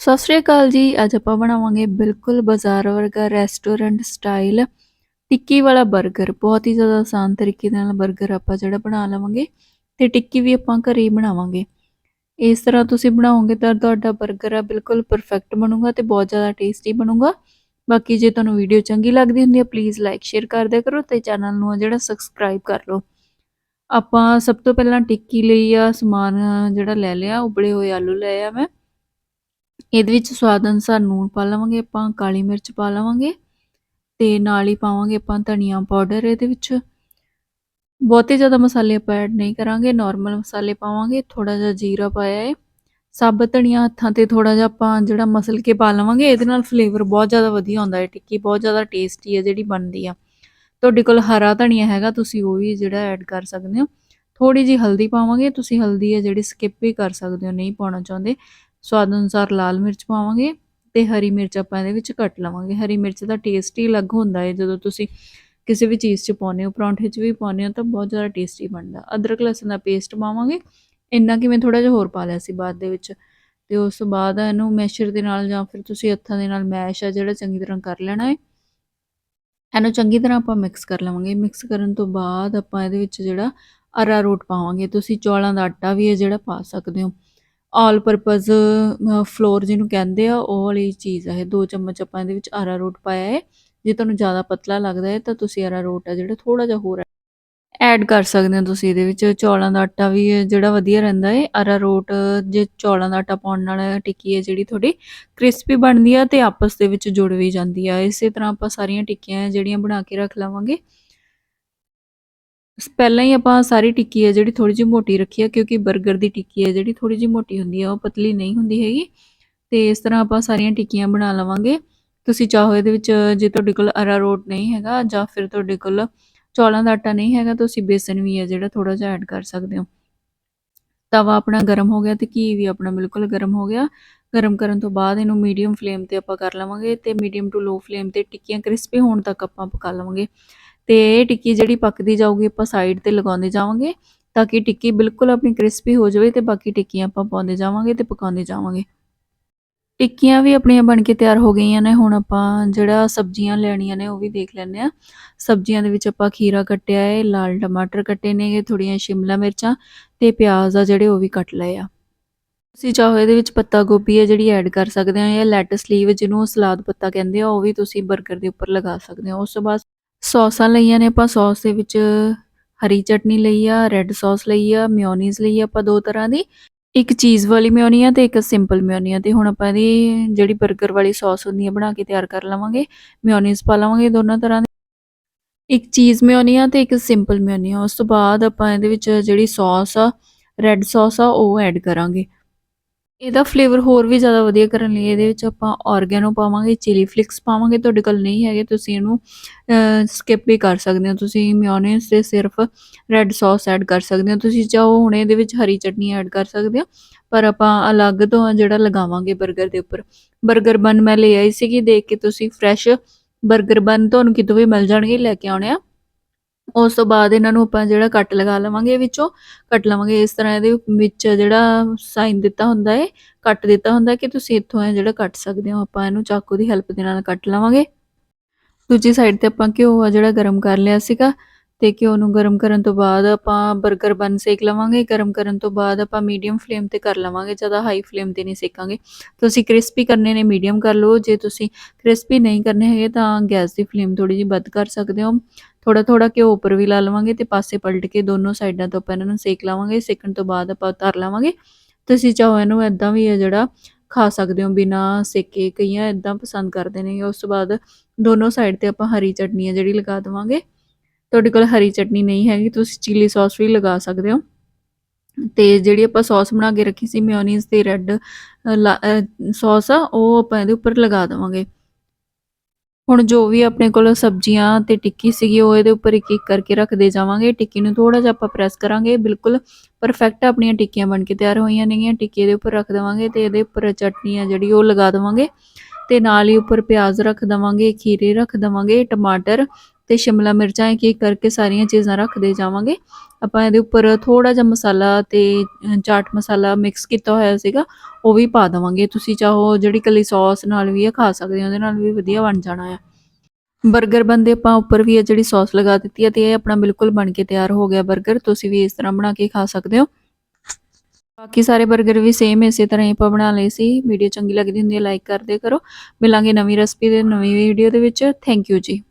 ਸਤਿ ਸ਼੍ਰੀ ਅਕਾਲ ਜੀ। ਅੱਜ ਆਪਾਂ ਬਣਾਵਾਂਗੇ ਬਿਲਕੁਲ ਬਾਜ਼ਾਰ ਵਰਗਾ ਰੈਸਟੋਰੈਂਟ ਸਟਾਈਲ ਟਿੱਕੀ ਵਾਲਾ 버ਗਰ ਬਹੁਤ ਹੀ ਜ਼ਿਆਦਾ ਆਸਾਨ ਤਰੀਕੇ ਨਾਲ 버ਗਰ ਆਪਾਂ ਜਿਹੜਾ ਬਣਾ ਲਵਾਂਗੇ ਤੇ ਟਿੱਕੀ ਵੀ ਆਪਾਂ ਘਰੇ ਹੀ ਬਣਾਵਾਂਗੇ। ਇਸ ਤਰ੍ਹਾਂ ਤੁਸੀਂ ਬਣਾਓਗੇ ਤਾਂ ਤੁਹਾਡਾ 버ਗਰ ਆ ਬਿਲਕੁਲ ਪਰਫੈਕਟ ਬਣੂਗਾ ਤੇ ਬਹੁਤ ਜ਼ਿਆਦਾ ਟੇਸਟੀ ਬਣੂਗਾ। ਬਾਕੀ ਜੇ ਤੁਹਾਨੂੰ ਵੀਡੀਓ ਚੰਗੀ ਲੱਗਦੀ ਹੁੰਦੀ ਹੈ ਪਲੀਜ਼ ਲਾਈਕ ਸ਼ੇਅਰ ਕਰ ਦਿਆ ਕਰੋ ਤੇ ਚੈਨਲ ਨੂੰ ਜਿਹੜਾ ਸਬਸਕ੍ਰਾਈਬ ਕਰ ਲਓ। ਆਪਾਂ ਸਭ ਤੋਂ ਪਹਿਲਾਂ ਟਿੱਕੀ ਲਈ ਆ ਸਮਾਨ ਜਿਹੜਾ ਲੈ ਲਿਆ, ਉਬਲੇ ਹੋਏ ਆਲੂ ਲੈ ਆ ਮੈਂ। ਇਹਦੇ ਵਿੱਚ ਸਵਾਦ ਅਨੁਸਾਰ ਨੂਣ ਪਾ ਲਵਾਂਗੇ, ਆਪਾਂ ਕਾਲੀ ਮਿਰਚ ਪਾ ਲਵਾਂਗੇ ਤੇ ਨਾਲ ਹੀ ਪਾਵਾਂਗੇ ਆਪਾਂ ਧਨੀਆ ਪਾਊਡਰ ਇਹਦੇ ਵਿੱਚ। ਬਹੁਤੇ ਜ਼ਿਆਦਾ ਮਸਾਲੇ ਆਪਾਂ ਐਡ ਨਹੀਂ ਕਰਾਂਗੇ ਨਾਰਮਲ ਮਸਾਲੇ ਪਾਵਾਂਗੇ ਥੋੜਾ ਜਿਹਾ ਜੀਰਾ ਪਾਇਆ ਹੈ ਸਾਬਤ ਧਨੀਆ ਹੱਥਾਂ ਤੇ ਥੋੜਾ ਜਿਹਾ ਆਪਾਂ ਜਿਹੜਾ ਮਸਲ ਕੇ ਪਾ ਲਵਾਂਗੇ, ਇਹਦੇ ਨਾਲ ਫਲੇਵਰ ਬਹੁਤ ਜ਼ਿਆਦਾ ਵਧੀਆ ਆਉਂਦਾ ਹੈ ਟਿੱਕੀ ਬਹੁਤ ਜ਼ਿਆਦਾ ਟੇਸਟੀ ਹੈ ਜਿਹੜੀ ਬਣਦੀ ਆ। ਤੁਹਾਡੇ ਕੋਲ ਹਰਾ ਧਨੀਆ ਹੈਗਾ, ਤੁਸੀਂ ਉਹ ਵੀ ਜਿਹੜਾ ਐਡ ਕਰ ਸਕਦੇ ਹੋ। ਥੋੜੀ ਜੀ ਹਲਦੀ ਪਾਵਾਂਗੇ, ਤੁਸੀਂ ਹਲਦੀ ਹੈ ਜਿਹੜੀ ਸਕਿਪ ਵੀ ਕਰ ਸਕਦੇ ਹੋ, ਨਹੀਂ ਪਾਉਣਾ ਚਾਹੁੰਦੇ। ਸਵਾਦ ਅਨੁਸਾਰ ਲਾਲ ਮਿਰਚ ਪਾਵਾਂਗੇ ਤੇ ਹਰੀ ਮਿਰਚ ਆਪਾਂ ਇਹਦੇ ਵਿੱਚ ਕੱਟ ਲਵਾਂਗੇ। ਹਰੀ ਮਿਰਚ ਦਾ ਟੇਸਟ ਹੀ ਅਲੱਗ ਹੁੰਦਾ ਹੈ। ਜਦੋਂ ਤੁਸੀਂ ਕਿਸੇ ਵੀ ਚੀਜ਼ 'ਚ ਪਾਉਂਦੇ ਹੋ, ਪਰੌਂਠੇ 'ਚ ਵੀ ਪਾਉਂਦੇ ਹੋ ਤਾਂ ਬਹੁਤ ਜ਼ਿਆਦਾ ਟੇਸਟੀ ਬਣਦਾ। ਅਦਰਕ, ਲਸਣ ਦਾ ਪੇਸਟ ਪਾਵਾਂਗੇ। ਇੰਨਾ ਕਿ ਮੈਂ ਥੋੜਾ ਜਿਹਾ ਹੋਰ ਪਾ ਲਿਆ ਸੀ ਬਾਅਦ ਦੇ ਵਿੱਚ ਤੇ ਉਸ ਤੋਂ ਬਾਅਦ ਇਹਨੂੰ ਮੈਸ਼ਰ ਦੇ ਨਾਲ ਜਾਂ ਫਿਰ ਤੁਸੀਂ ਹੱਥਾਂ ਦੇ ਨਾਲ ਮੈਸ਼ ਆ ਜਿਹੜਾ ਚੰਗੀ ਤਰ੍ਹਾਂ ਕਰ ਲੈਣਾ ਹੈ। ਇਹਨੂੰ ਚੰਗੀ ਤਰ੍ਹਾਂ ਆਪਾਂ ਮਿਕਸ ਕਰ ਲਵਾਂਗੇ। ਮਿਕਸ ਕਰਨ ਤੋਂ ਬਾਅਦ ਆਪਾਂ ਇਹਦੇ ਵਿੱਚ ਜਿਹੜਾ ਅਰਾਰੋਟ ਪਾਵਾਂਗੇ। ਤੁਸੀਂ ਚੌਲਾਂ ਦਾ ਆਟਾ ਵੀ ਹੈ ਜਿਹੜਾ ਪਾ ਸਕਦੇ ਹੋ। ਆਲ ਪਰਪਸ ਫਲੋਰ ਜਿਹਨੂੰ ਕਹਿੰਦੇ ਆ, ਉਹ ਵਾਲੀ ਚੀਜ਼ ਹੈ ਦੋ ਚਮਚ ਆਪਾਂ ਇਹਦੇ ਵਿੱਚ ਅਰਾਰੋਟ ਪਾਇਆ ਹੈ ਜੇ ਤੁਹਾਨੂੰ ਜ਼ਿਆਦਾ ਪਤਲਾ ਲੱਗਦਾ ਹੈ ਤਾਂ ਤੁਸੀਂ ਅਰਾਰੋਟ ਆ ਜਿਹੜਾ ਥੋੜਾ ਜਿਹਾ ਹੋਰ ਐਡ ਕਰ ਸਕਦੇ ਹੋ ਤੁਸੀਂ ਇਹਦੇ ਵਿੱਚ। ਚੌਲਾਂ ਦਾ ਆਟਾ ਵੀ ਜਿਹੜਾ ਵਧੀਆ ਰਹਿੰਦਾ ਹੈ ਅਰਾਰੋਟ ਜੇ ਚੌਲਾਂ ਦਾ ਆਟਾ ਪਾਉਣ ਨਾਲ ਟਿੱਕੀ ਹੈ ਜਿਹੜੀ ਤੁਹਾਡੀ ਕ੍ਰਿਸਪੀ ਬਣਦੀ ਆ ਤੇ ਆਪਸ ਦੇ ਵਿੱਚ ਜੁੜ ਵੀ ਜਾਂਦੀ ਆ। ਇਸੇ ਤਰ੍ਹਾਂ ਆਪਾਂ ਸਾਰੀਆਂ ਟਿੱਕੀਆਂ ਜਿਹੜੀਆਂ ਬਣਾ ਕੇ ਰੱਖ ਲਵਾਂਗੇ। ਪਹਿਲਾਂ ਹੀ ਆਪਾਂ ਸਾਰੀ ਟਿੱਕੀ ਹੈ ਜਿਹੜੀ ਥੋੜੀ ਜਿਹੀ ਮੋਟੀ ਰੱਖੀ ਹੈ ਕਿਉਂਕਿ 버ਗਰ ਦੀ ਟਿੱਕੀ ਹੈ ਜਿਹੜੀ ਥੋੜੀ ਜਿਹੀ ਮੋਟੀ ਹੁੰਦੀ ਆ, ਉਹ ਪਤਲੀ ਨਹੀਂ ਹੁੰਦੀ ਹੈਗੀ। ਤੇ ਇਸ ਤਰ੍ਹਾਂ ਆਪਾਂ ਸਾਰੀਆਂ ਟਿੱਕੀਆਂ ਬਣਾ ਲਵਾਂਗੇ। ਤੁਸੀਂ ਚਾਹੋ ਇਹਦੇ ਵਿੱਚ ਜੇ ਤੁਹਾਡੇ ਕੋਲ ਅਰਾਰੋਟ ਨਹੀਂ ਹੈਗਾ ਜਾਂ ਫਿਰ ਤੁਹਾਡੇ ਕੋਲ ਚੌਲਾਂ ਦਾ ਆਟਾ ਨਹੀਂ ਹੈਗਾ, ਤੁਸੀਂ ਬੇਸਨ ਵੀ ਹੈ ਜਿਹੜਾ ਥੋੜਾ ਜਿਹਾ ਐਡ ਕਰ ਸਕਦੇ ਹੋ। ਤਵਾ ਆਪਣਾ ਗਰਮ ਹੋ ਗਿਆ ਤੇ ਘੀ ਵੀ ਆਪਣਾ ਬਿਲਕੁਲ ਗਰਮ ਹੋ ਗਿਆ। ਗਰਮ ਕਰਨ ਤੋਂ ਬਾਅਦ ਇਹਨੂੰ ਮੀਡੀਅਮ ਫਲੇਮ ਤੇ ਆਪਾਂ ਕਰ ਲਵਾਂਗੇ ਤੇ ਮੀਡੀਅਮ ਟੂ ਲੋ ਫਲੇਮ ਤੇ ਟਿੱਕੀਆਂ ਕ੍ਰਿਸਪੀ ਹੋਣ ਤੱਕ ਆਪਾਂ ਪਕਾ ਲਵਾਂਗੇ। ਤੇ ਇਹ ਟਿੱਕੀ ਜਿਹੜੀ ਪੱਕਦੀ ਜਾਊਗੀ ਆਪਾਂ ਸਾਈਡ ਤੇ ਲਗਾਉਂਦੇ ਜਾਵਾਂਗੇ ਤਾਂ ਕਿ ਟਿੱਕੀ ਬਿਲਕੁਲ ਆਪਣੀ ਕ੍ਰਿਸਪੀ ਹੋ ਜਾਵੇ ਤੇ ਬਾਕੀ ਟਿੱਕੀਆਂ ਆਪਾਂ ਪਾਉਂਦੇ ਜਾਵਾਂਗੇ ਤੇ ਪਕਾਉਂਦੇ ਜਾਵਾਂਗੇ। ਟਿੱਕੀਆਂ ਵੀ ਆਪਣੀਆਂ ਬਣ ਕੇ ਤਿਆਰ ਹੋ ਗਈਆਂ ਨੇ, ਹੁਣ ਆਪਾਂ ਜਿਹੜਾ ਸਬਜ਼ੀਆਂ ਲੈਣੀਆਂ ਨੇ ਉਹ ਵੀ ਦੇਖ ਲੈਂਦੇ ਆ ਸਬਜ਼ੀਆਂ ਦੇ ਵਿੱਚ ਆਪਾਂ ਖੀਰਾ ਕੱਟਿਆ ਹੈ ਲਾਲ ਟਮਾਟਰ ਕੱਟੇ ਨੇ ਥੋੜੀਆਂ ਸ਼ਿਮਲਾ ਮਿਰਚਾਂ ਤੇ ਪਿਆਜ਼ ਆ ਜਿਹੜੇ ਉਹ ਵੀ ਕੱਟ ਲਏ ਆ। ਤੁਸੀਂ ਚਾਹੋ ਇਹਦੇ ਵਿੱਚ ਪੱਤਾ ਗੋਭੀ ਹੈ ਜਿਹੜੀ ਐਡ ਕਰ ਸਕਦੇ ਹੋ ਜਾਂ ਲੈਟਸ ਲੀਵ ਜਿਹਨੂੰ ਸਲਾਦ ਪੱਤਾ ਕਹਿੰਦੇ ਆ, ਉਹ ਵੀ ਤੁਸੀਂ 버ਗਰ ਦੇ ਉੱਪਰ ਲਗਾ ਸਕਦੇ ਹੋ। ਉਸ ਤੋਂ ਬਾਅਦ ਸੌਸਾਂ ਲਈਆਂ ਨੇ, ਆਪਾਂ ਸੌਸ ਦੇ ਵਿੱਚ ਹਰੀ ਚਟਨੀ ਲਈ ਆ ਰੈੱਡ ਸੌਸ ਲਈ ਆ ਮਿਓਨੀਜ਼ ਲਈ ਆਪਾਂ ਦੋ ਤਰ੍ਹਾਂ ਦੀ। ਇੱਕ ਚੀਜ਼ ਵਾਲੀ ਮਿਓਨੀ ਆ ਤੇ ਇੱਕ ਸਿੰਪਲ ਮਿਓਨੀ ਆ ਤੇ ਹੁਣ ਆਪਾਂ ਇਹਦੀ ਜਿਹੜੀ 버ਗਰ ਵਾਲੀ ਸੌਸ ਹੁੰਦੀ ਆ ਬਣਾ ਕੇ ਤਿਆਰ ਕਰ ਲਵਾਂਗੇ। ਮਿਓਨੀਜ਼ ਪਾ ਲਵਾਂਗੇ ਦੋਨਾਂ ਤਰ੍ਹਾਂ ਦੀ। ਇੱਕ ਚੀਜ਼ ਮਿਓਨੀ ਆ ਤੇ ਇੱਕ ਸਿੰਪਲ ਮਿਓਨੀ ਆ। ਉਸ ਤੋਂ ਬਾਅਦ ਆਪਾਂ ਇਹਦੇ ਵਿੱਚ ਜਿਹੜੀ ਸੌਸ ਆ ਰੈੱਡ ਸੌਸ ਆ, ਉਹ ਐਡ ਕਰਾਂਗੇ। ਇਹਦਾ ਫਲੇਵਰ ਹੋਰ ਵੀ ਜ਼ਿਆਦਾ ਵਧੀਆ ਕਰਨ ਲਈ ਇਹਦੇ ਵਿੱਚ ਆਪਾਂ ਔਰਗੈਨੋ ਪਾਵਾਂਗੇ ਚਿਲੀ ਫਲਿਕਸ ਪਾਵਾਂਗੇ, ਤੁਹਾਡੇ ਕੋਲ ਨਹੀਂ ਹੈਗੇ, ਤੁਸੀਂ ਇਹਨੂੰ ਸਕਿਪ ਵੀ ਕਰ ਸਕਦੇ ਹੋ। ਤੁਸੀਂ ਮਿਓਨੀਜ਼ ਤੇ ਸਿਰਫ ਰੈੱਡ ਸੌਸ ਐਡ ਕਰ ਸਕਦੇ ਹੋ। ਤੁਸੀਂ ਚਾਹੋ ਹੁਣ ਇਹਦੇ ਵਿੱਚ ਹਰੀ ਚਟਨੀ ਐਡ ਕਰ ਸਕਦੇ ਹੋ, ਪਰ ਆਪਾਂ ਅਲੱਗ ਤੋਂ ਜਿਹੜਾ ਲਗਾਵਾਂਗੇ 버ਗਰ ਦੇ ਉੱਪਰ। 버ਗਰ ਬਨ ਮੈਂ ਲੈ ਆਈ ਸੀਗੀ, ਦੇਖ ਕੇ ਤੁਸੀਂ ਫਰੈਸ਼ 버ਗਰ ਬਨ ਤੁਹਾਨੂੰ ਕਿਤੋਂ ਵੀ ਮਿਲ ਜਾਣਗੇ, ਲੈ ਕੇ ਆਉਣੇ ਆ। ਉਸ ਤੋਂ ਬਾਅਦ ਇਹਨਾਂ ਨੂੰ ਆਪਾਂ ਜਿਹੜਾ ਕੱਟ ਲਗਾ ਲਵਾਂਗੇ, ਵਿੱਚੋਂ ਕੱਟ ਲਵਾਂਗੇ। ਇਸ ਤਰ੍ਹਾਂ ਇਹਦੇ ਵਿੱਚ ਜਿਹੜਾ ਸਾਈਨ ਦਿੱਤਾ ਹੁੰਦਾ ਹੈ ਕੱਟ ਦਿੱਤਾ ਹੁੰਦਾ ਕਿ ਤੁਸੀਂ ਇੱਥੋਂ ਇਹ ਜਿਹੜਾ ਕੱਟ ਸਕਦੇ ਹੋ, ਆਪਾਂ ਇਹਨੂੰ ਚਾਕੂ ਦੀ ਹੈਲਪ ਦੇ ਨਾਲ ਕੱਟ ਲਵਾਂਗੇ। ਦੂਜੀ ਸਾਈਡ ਤੇ ਆਪਾਂ ਘਿਓ ਆ ਜਿਹੜਾ ਗਰਮ ਕਰ ਲਿਆ ਸੀਗਾ ਤੇ ਘਿਓ ਨੂੰ ਗਰਮ ਕਰਨ ਤੋਂ ਬਾਅਦ ਆਪਾਂ 버ਗਰ ਬਨ ਸੇਕ ਲਵਾਂਗੇ। ਗਰਮ ਕਰਨ ਤੋਂ ਬਾਅਦ ਆਪਾਂ ਮੀਡੀਅਮ ਫਲੇਮ ਤੇ ਕਰ ਲਵਾਂਗੇ, ਜ਼ਿਆਦਾ ਹਾਈ ਫਲੇਮ ਤੇ ਨਹੀਂ ਸੇਕਾਂਗੇ। ਤੁਸੀਂ ਕ੍ਰਿਸਪੀ ਕਰਨੇ ਨੇ, ਮੀਡੀਅਮ ਕਰ ਲਓ। ਜੇ ਤੁਸੀਂ ਕ੍ਰਿਸਪੀ ਨਹੀਂ ਕਰਨੇ ਹੈਗੇ ਤਾਂ ਗੈਸ ਦੀ ਫਲੇਮ ਥੋੜੀ ਜਿਹੀ ਵੱਧ ਕਰ ਸਕਦੇ ਹੋ। ਥੋੜਾ ਥੋੜਾ ਘਿਓ ਉੱਪਰ ਵੀ ਲਾ ਲਵਾਂਗੇ ਤੇ ਪਾਸੇ ਪਲਟ ਕੇ ਦੋਨੋਂ ਸਾਈਡਾਂ ਤੋਂ ਆਪਾਂ ਇਹਨਾਂ ਨੂੰ ਸੇਕ ਲਾਵਾਂਗੇ। ਸੇਕਣ ਤੋਂ ਬਾਅਦ ਆਪਾਂ ਉਤਾਰ ਲਾਵਾਂਗੇ। ਤੁਸੀਂ ਚਾਹੋ ਇਹਨੂੰ ਇਦਾਂ ਵੀ ਹੈ ਜਿਹੜਾ ਖਾ ਸਕਦੇ ਹੋ ਬਿਨਾ ਸੇਕੇ। ਕਈਆਂ ਇਦਾਂ ਪਸੰਦ ਕਰਦੇ ਨੇ। ਉਸ ਤੋਂ ਬਾਅਦ ਦੋਨੋਂ ਸਾਈਡ ਤੇ ਆਪਾਂ ਹਰੀ ਚਟਨੀ ਹੈ ਜਿਹੜੀ ਲਗਾ ਦਵਾਂਗੇ। ਤੁਹਾਡੇ ਕੋਲ ਹਰੀ ਚਟਨੀ ਨਹੀਂ ਹੈਗੀ, ਤੁਸੀਂ ਚਿੱਲੀ ਸੌਸ ਵੀ ਲਗਾ ਸਕਦੇ ਹੋ। ਤੇ ਜਿਹੜੀ ਆਪਾਂ ਸੌਸ ਬਣਾ ਕੇ ਰੱਖੀ ਸੀ, ਮਿਓਨੀਜ਼ ਤੇ ਰੈੱਡ ਸੌਸ ਆ, ਉਹ ਆਪਾਂ ਇਹਦੇ ਉੱਪਰ ਲਗਾ ਦਵਾਂਗੇ। ਹੁਣ ਜੋ ਵੀ ਆਪਣੇ ਕੋਲ ਸਬਜ਼ੀਆਂ ਤੇ ਟਿੱਕੀ ਸੀਗੀ, ਉਹ ਇਹਦੇ ਉੱਪਰ ਇੱਕ ਇੱਕ ਕਰਕੇ ਰੱਖਦੇ ਜਾਵਾਂਗੇ। ਟਿੱਕੀ ਨੂੰ ਥੋੜਾ ਜਿਹਾ ਆਪਾਂ ਪ੍ਰੈਸ ਕਰਾਂਗੇ। ਬਿਲਕੁਲ ਪਰਫੈਕਟ ਆਪਣੀਆਂ ਟਿੱਕੀਆਂ ਬਣ ਕੇ ਤਿਆਰ ਹੋਈਆਂ ਨੇਗੀਆਂ। ਟਿੱਕੀ ਦੇ ਉੱਪਰ ਰੱਖ ਦੇਵਾਂਗੇ ਤੇ ਇਹਦੇ ਉੱਪਰ ਚਟਨੀ ਆ ਜਿਹੜੀ ਉਹ ਲਗਾ ਦੇਵਾਂਗੇ। ਤੇ ਨਾਲ ਹੀ ਉੱਪਰ ਪਿਆਜ਼ ਰੱਖ ਦਵਾਂਗੇ, ਖੀਰੇ ਰੱਖ ਦਵਾਂਗੇ, ਟਮਾਟਰ ਤੇ ਸ਼ਿਮਲਾ ਮਿਰਚਾਂ ਇੱਕ ਇੱਕ ਕਰਕੇ ਸਾਰੀਆਂ ਚੀਜ਼ਾਂ ਰੱਖਦੇ ਜਾਵਾਂਗੇ। ਆਪਾਂ ਇਹਦੇ ਉੱਪਰ ਥੋੜਾ ਜਿਹਾ ਮਸਾਲਾ ਤੇ ਚਾਟ ਮਸਾਲਾ ਮਿਕਸ ਕੀਤਾ ਹੋਇਆ ਸੀਗਾ, ਉਹ ਵੀ ਪਾ ਦਵਾਂਗੇ। ਤੁਸੀਂ ਚਾਹੋ ਜਿਹੜੀ ਕਲੀ ਸੌਸ ਨਾਲ ਵੀ ਇਹ ਖਾ ਸਕਦੇ ਹੋ, ਉਹਦੇ ਨਾਲ ਵੀ ਵਧੀਆ ਬਣ ਜਾਣਾ ਆ। ਬਰਗਰ ਬੰਦੇ ਆਪਾਂ ਉੱਪਰ ਵੀ ਇਹ ਜਿਹੜੀ ਸੌਸ ਲਗਾ ਦਿੱਤੀ ਹੈ ਤੇ ਇਹ ਆਪਣਾ ਬਿਲਕੁਲ ਬਣ ਕੇ ਤਿਆਰ ਹੋ ਗਿਆ ਬਰਗਰ, ਤੁਸੀਂ ਵੀ ਇਸ ਤਰ੍ਹਾਂ ਬਣਾ ਕੇ ਖਾ ਸਕਦੇ ਹੋ। ਬਾਕੀ ਸਾਰੇ ਬਰਗਰ ਵੀ ਸੇਮ ਇਸੇ ਤਰ੍ਹਾਂ ਹੀ ਆਪਾਂ ਬਣਾ ਲਏ ਸੀ। ਵੀਡੀਓ ਚੰਗੀ ਲੱਗਦੀ ਹੁੰਦੀ ਹੈ ਲਾਈਕ ਕਰਦੇ ਕਰੋ। ਮਿਲਾਂਗੇ ਨਵੀਂ ਰੈਸਪੀ ਦੇ ਨਵੀਂ ਵੀਡੀਓ ਦੇ ਵਿੱਚ। ਥੈਂਕ ਯੂ ਜੀ।